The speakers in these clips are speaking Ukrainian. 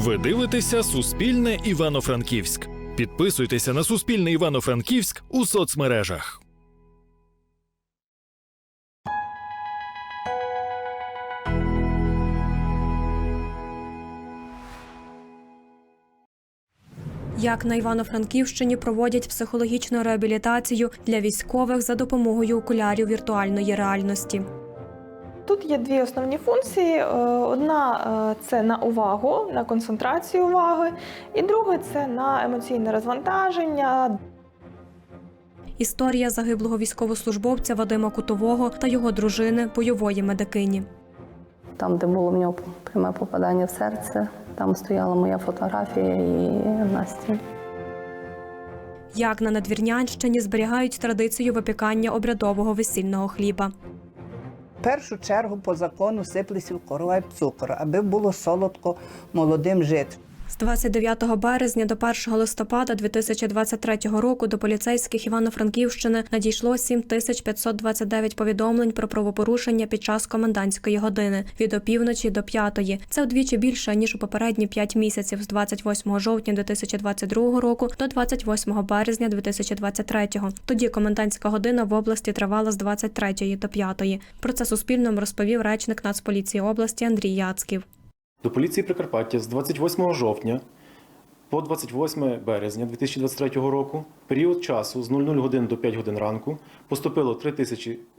Ви дивитеся Суспільне Івано-Франківськ. Підписуйтеся на Суспільне Івано-Франківськ у соцмережах. Як на Івано-Франківщині проводять психологічну реабілітацію для військових за допомогою окулярів віртуальної реальності. Тут є дві основні функції. Е, Одна е, це на увагу, на концентрацію уваги, і друга це на емоційне розвантаження. Історія загиблого військовослужбовця Вадима Кутового та його дружини, бойової медикині. Там, де було в нього пряме попадання в серце, там стояла моя фотографія і Насті. Як на Надвірнянщині зберігають традицію випікання обрядового весільного хліба. Першу чергу по закону сиплися в коровай цукор, аби було солодко молодим жити. З 29 березня до 1 листопада 2023 року до поліцейських Івано-Франківщини надійшло 7529 повідомлень про правопорушення під час комендантської години від опівночі до п'ятої. Це вдвічі більше ніж у попередні 5 місяців з 28 жовтня 2022 року до 28 березня 2023. Тоді комендантська година в області тривала з 23 до 5. Про це Суспільному розповів речник Нацполіції області Андрій Яцьків. До поліції Прикарпаття з 28 жовтня по 28 березня 2023 року, період часу з 00 годин до 5 годин ранку, поступило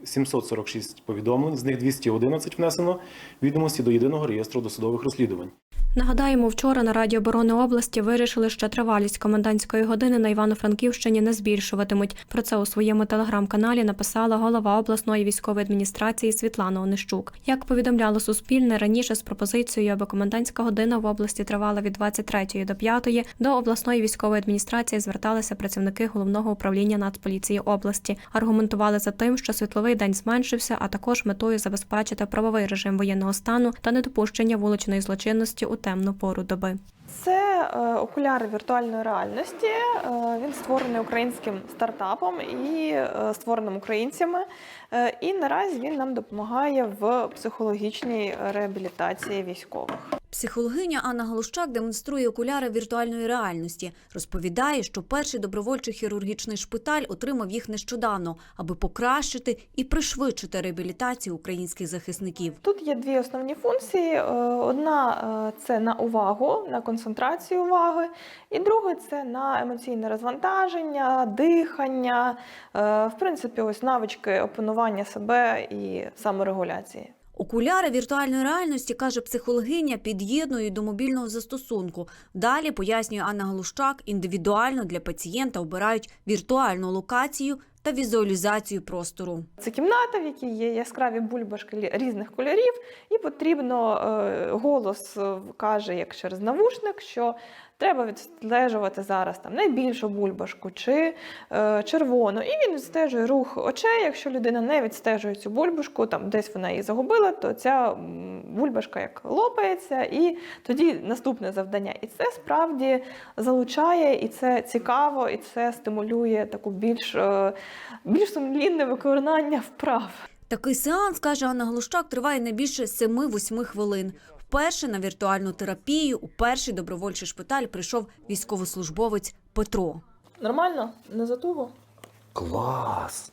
3746 повідомлень, з них 211 внесено відомості до єдиного реєстру досудових розслідувань. Нагадаємо, вчора на Раді оборони області вирішили, що тривалість комендантської години на Івано-Франківщині не збільшуватимуть. Про це у своєму телеграм-каналі написала голова обласної військової адміністрації Світлана Онищук. Як повідомляло Суспільне раніше з пропозицією, аби комендантська година в області тривала від 23 до 5, до обласної військової адміністрації зверталися працівники головного управління Нацполіції області. Аргументували за тим, що світловий день зменшився, а також метою забезпечити правовий режим воєнного стану та недопущення вуличної злочинності у темну пору доби. Це е, окуляри віртуальної реальності. Е, Він створений українським стартапом і е, створеним українцями. І наразі він нам допомагає в психологічній реабілітації військових. Психологиня Анна Галущак демонструє окуляри віртуальної реальності. Розповідає, що перший добровольчий хірургічний шпиталь отримав їх нещодавно, аби покращити і пришвидшити реабілітацію українських захисників. Тут є дві основні функції. Е, Одна е, це на увагу, на концентрацію уваги, і друга це на емоційне розвантаження, дихання, е, в принципі, ось навички опанування себе і саморегуляції. Окуляри віртуальної реальності, каже психологиня, під'єднують до мобільного застосунку. Далі, пояснює Анна Галущак, індивідуально для пацієнта обирають віртуальну локацію та візуалізацію простору. Це кімната, в якій є яскраві бульбашки різних кольорів, і потрібно е, голос е, каже, як через навушник, що треба відстежувати зараз там найбільшу бульбашку чи е, червону. І він відстежує рух очей. Якщо людина не відстежує цю бульбашку, там десь вона її загубила, то ця бульбашка як лопається, і тоді наступне завдання. І це справді залучає, і це цікаво, і це стимулює таку більш, е, більш сумлінне виконання вправ. Такий сеанс, каже Анна Глущак, триває не більше 7-8 хвилин. Вперше на віртуальну терапію у перший добровольчий шпиталь прийшов військовослужбовець Петро. Нормально? Не затуго? Клас!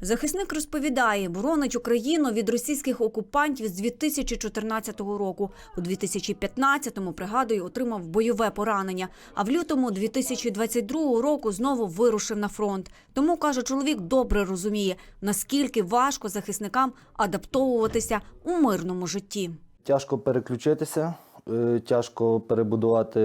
Захисник розповідає, боронить Україну від російських окупантів з 2014 року. У 2015-му, пригадує, отримав бойове поранення. А в лютому 2022 року знову вирушив на фронт. Тому, каже, чоловік добре розуміє, наскільки важко захисникам адаптовуватися у мирному житті. Тяжко переключитися, тяжко перебудувати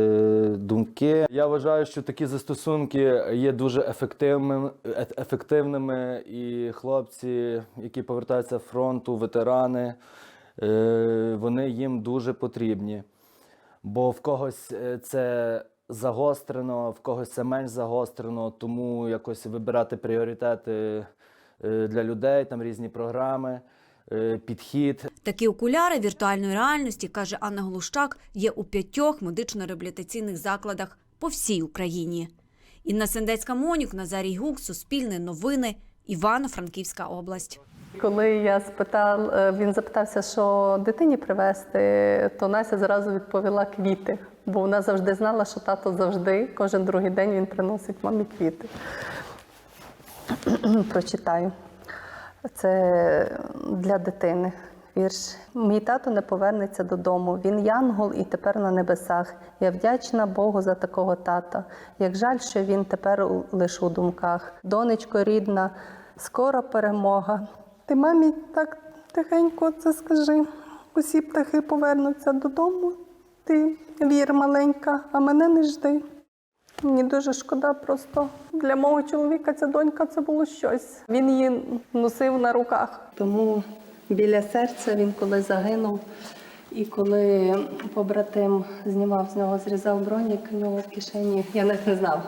думки. Я вважаю, що такі застосунки є дуже ефективними, е- ефективними і хлопці, які повертаються з фронту, ветерани, е, вони їм дуже потрібні. Бо в когось е, це загострено, в когось це менш загострено, тому якось вибирати пріоритети е, для людей, там різні програми, е, підхід. Такі окуляри віртуальної реальності, каже Анна Глущак, є у п'ятьох медично-реабілітаційних закладах по всій Україні. Інна Сендецька Монюк, Назарій Гук, Суспільне новини, Івано-Франківська область. Коли я спитав, е, він запитався, що дитині привезти, то Настя зразу відповіла квіти, бо вона завжди знала, що тато завжди, кожен другий день він приносить мамі квіти. Прочитаю. Це для дитини. Вірш. Мій тато не повернеться додому. Він янгол і тепер на небесах. Я вдячна Богу за такого тата. Як жаль, що він тепер лише у думках. Донечко рідна, скоро перемога. Ти мамі так тихенько це скажи. Усі птахи повернуться додому. Ти вір маленька, а мене не жди. Мені дуже шкода, просто для мого чоловіка ця донька це було щось. Він її носив на руках. Тому біля серця він коли загинув, і коли побратим знімав з нього, зрізав бронік, у нього в кишені, я навіть не знав.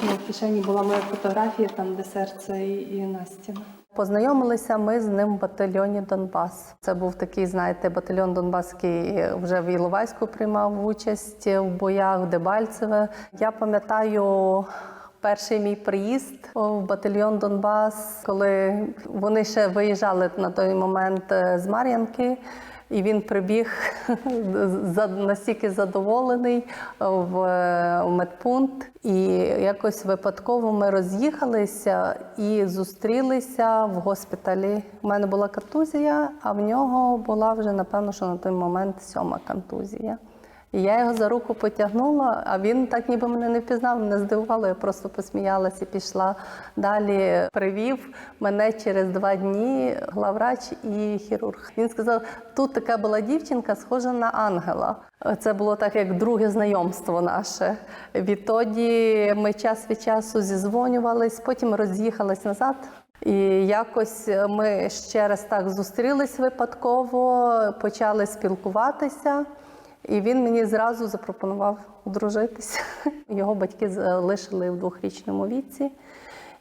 В кишені була моя фотографія, там де серце і, і Настіна. Познайомилися ми з ним в батальйоні Донбас. Це був такий, знаєте, батальйон Донбаський вже в Іловайську приймав участь в боях в Дебальцеве. Я пам'ятаю. Перший мій приїзд в батальйон Донбас, коли вони ще виїжджали на той момент е, з Мар'янки, і він прибіг настільки задоволений в, е, в медпункт. І якось випадково ми роз'їхалися і зустрілися в госпіталі. У мене була контузія, а в нього була вже, напевно, що на той момент сьома контузія. І я його за руку потягнула, а він так ніби мене не впізнав, мене здивувало. Я просто посміялася пішла далі. Привів мене через два дні главврач і хірург. Він сказав: тут така була дівчинка, схожа на ангела. Це було так, як друге знайомство наше. Відтоді ми час від часу зізвонювались, потім роз'їхались назад. І якось ми ще раз так зустрілись випадково, почали спілкуватися. І він мені зразу запропонував одружитися. Його батьки залишили в двохрічному віці,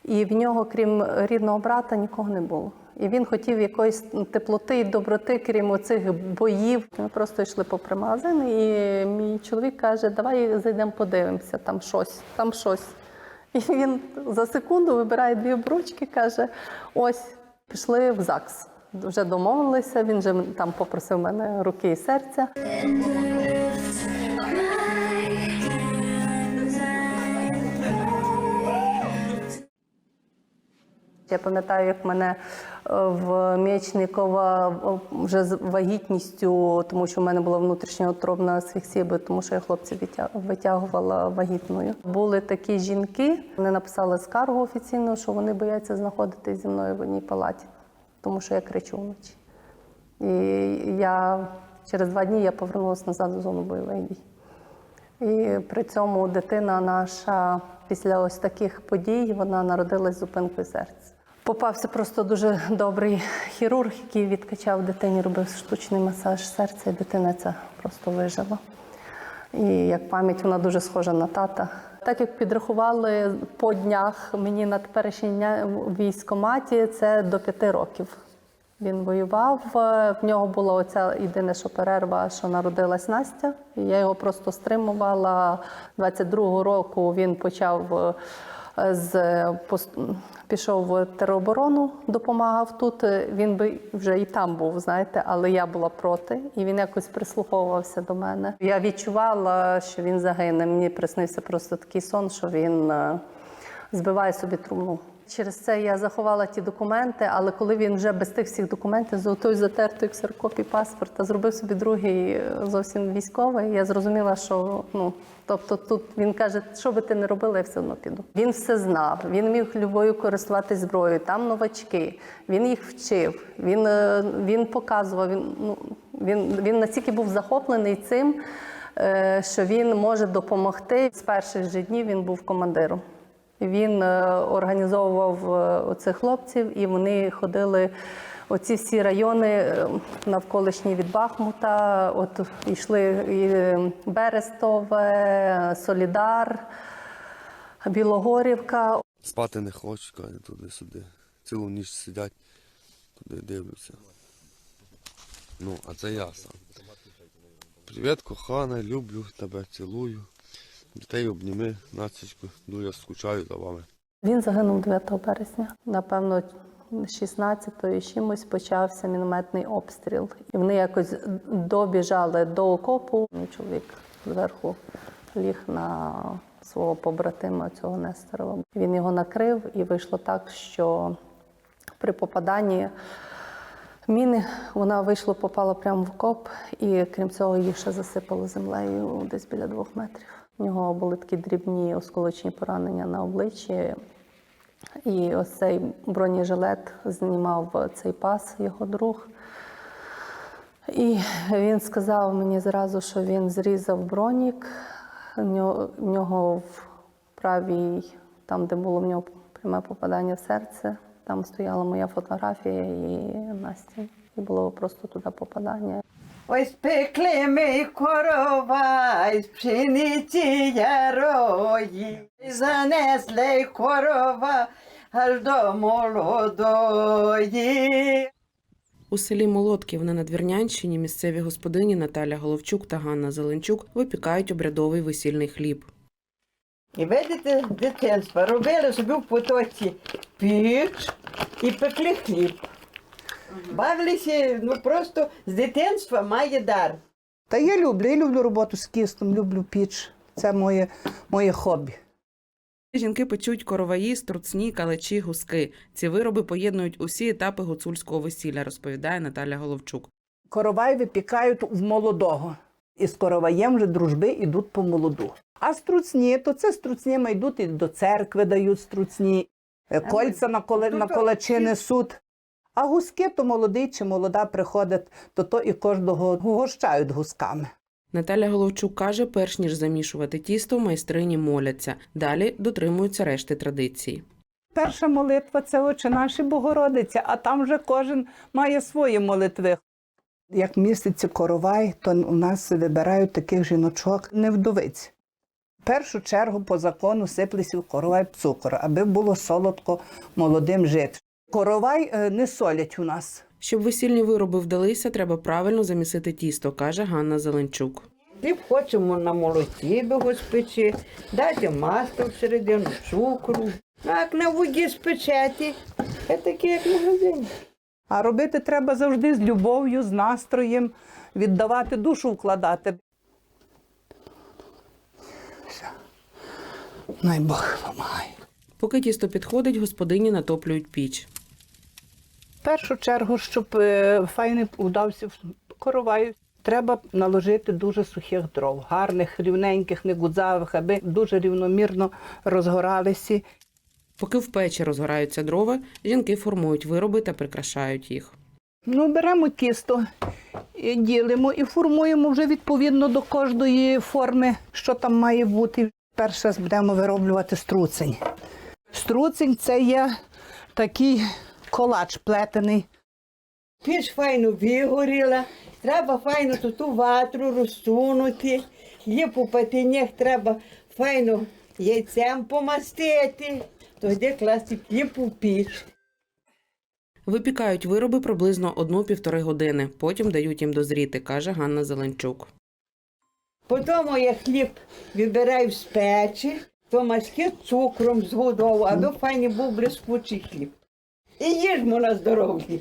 і в нього, крім рідного брата, нікого не було. І він хотів якоїсь теплоти і доброти, крім оцих боїв. Ми просто йшли попри магазин, і мій чоловік каже: Давай зайдемо подивимося, там щось, там щось. І він за секунду вибирає дві обручки, каже: ось, пішли в ЗАГС. Вже домовилися, він же там попросив мене руки і серця. Я пам'ятаю, як мене е, в Мєчникова е, вже з вагітністю, тому що в мене була внутрішньоутробна асфіксія, тому що я хлопців витя- витягувала вагітною. Були такі жінки, вони написали скаргу офіційно, що вони бояться знаходитись зі мною в одній палаті, тому що я кричу вночі. І я через два дні я повернулася назад у зону бойових дій. І при цьому дитина наша після ось таких подій вона народилась з зупинкою серця. Попався просто дуже добрий хірург, який відкачав дитині, робив штучний масаж серця, і дитина ця просто вижила. І як пам'ять вона дуже схожа на тата. Так як підрахували по днях мені на теперішній дня в військкоматі, це до п'яти років. Він воював. е, В нього була оця єдине, що перерва, що народилась Настя. Я його просто стримувала. 22-го року він почав е, з пішов в тероборону, допомагав тут. Е, Він би вже і там був, знаєте, але я була проти, і він якось прислуховувався до мене. Я відчувала, що він загине. Мені приснився просто такий сон, що він е, збиває собі трумну. Через це я заховала ті документи, але коли він вже без тих всіх документів, з той затертої ксерокопії паспорта, зробив собі другий е, зовсім військовий, я зрозуміла, що ну тобто тут він каже, що би ти не робила, я все одно піду. Він все знав, він міг любою користуватись зброєю. Там новачки, він їх вчив, він, е, він показував. Він ну він, він настільки був захоплений цим, е, що він може допомогти. З перших же днів він був командиром. Він е, організовував е, оцих хлопців, і вони ходили оці всі райони е, навколишні від Бахмута. От йшли і Берестове, Солідар, Білогорівка. Спати не хочуть, каже, туди-сюди. Цілу ніч сидять, туди дивляться. Ну, а це я сам. Привіт, кохана, люблю тебе, цілую. Дітей обніми, Настечку, дуже скучаю за вами. Він загинув 9 березня. Напевно, 16-ї чимось почався мінометний обстріл. І вони якось добіжали до окопу. Чоловік зверху ліг на свого побратима цього Несторова. Він його накрив, і вийшло так, що при попаданні міни вона вийшла, попала прямо в окоп, і крім цього, її ще засипало землею десь біля двох метрів. У нього були такі дрібні осколочні поранення на обличчі. І ось цей бронежилет знімав цей пас, його друг. І він сказав мені зразу, що він зрізав бронік. В нього в правій, там, де було в нього пряме попадання в серце, там стояла моя фотографія і Насті. І було просто туди попадання. Ой, спекли ми корова із пшениці ярої, занесли корова аж до молодої. У селі Молотків на Надвірнянщині місцеві господині Наталя Головчук та Ганна Зеленчук випікають обрядовий весільний хліб. І видите, з дитинства робили собі в потоці піч і пекли хліб. Бавилися, ну просто з дитинства має дар. Та я люблю, я люблю роботу з кістом, люблю піч. Це моє, моє хобі. Жінки печуть короваї, струцні, калачі, гуски. Ці вироби поєднують усі етапи гуцульського весілля, розповідає Наталя Головчук. Коровай випікають в молодого. І з короваєм вже дружби йдуть по молоду. А струцні, то це струцніми йдуть і до церкви дають струцні, е, кольця на, коле, на колачі несуть. А гуски то молодий чи молода приходять, то то і кожного гощають гусками. Наталя Головчук каже, перш ніж замішувати тісто, майстрині моляться. Далі дотримуються решти традицій. Перша молитва це очі наші Богородиця, а там вже кожен має свої молитви. Як міститься коровай, то у нас вибирають таких жіночок не вдовиць. В першу чергу по закону сиплеться в коровай цукор, аби було солодко молодим жити. Коровай е, не солять у нас. Щоб весільні вироби вдалися, треба правильно замісити тісто, каже Ганна Зеленчук. Хліб хочемо на молоці би його спечи, дати масло всередину, цукру. А як на воді спечеті, це таке, як в магазині. А робити треба завжди з любов'ю, з настроєм, віддавати душу вкладати. Все. Най Бог допомагає. Поки тісто підходить, господині натоплюють піч. В першу чергу, щоб е, файний удався коровай, треба наложити дуже сухих дров, гарних, рівненьких, не гудзавих, аби дуже рівномірно розгоралися. Поки в печі розгораються дрова, жінки формують вироби та прикрашають їх. Ну, беремо тісто, ділимо і формуємо вже відповідно до кожної форми, що там має бути. Перше будемо вироблювати струцень. Струцень це є такий колач плетений. Піч файно вигоріла, треба файно ту, ту ватру розсунути, хліб у патинях треба файно яйцем помастити, тоді класти хліб у піч. Випікають вироби приблизно одну-півтори години, потім дають їм дозріти, каже Ганна Зеленчук. Потім я хліб вибираю з печі, то маски цукром з водою, аби файний був блискучий хліб. І їжмо на здоров'я.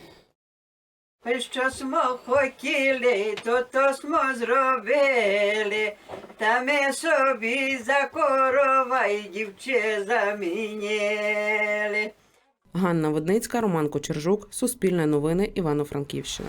Що смо хотіли, то то смо зробили, та ми собі за корова і дівче заміняли. Ганна Водницька, Роман Кочержук, Суспільне новини, Івано-Франківщина.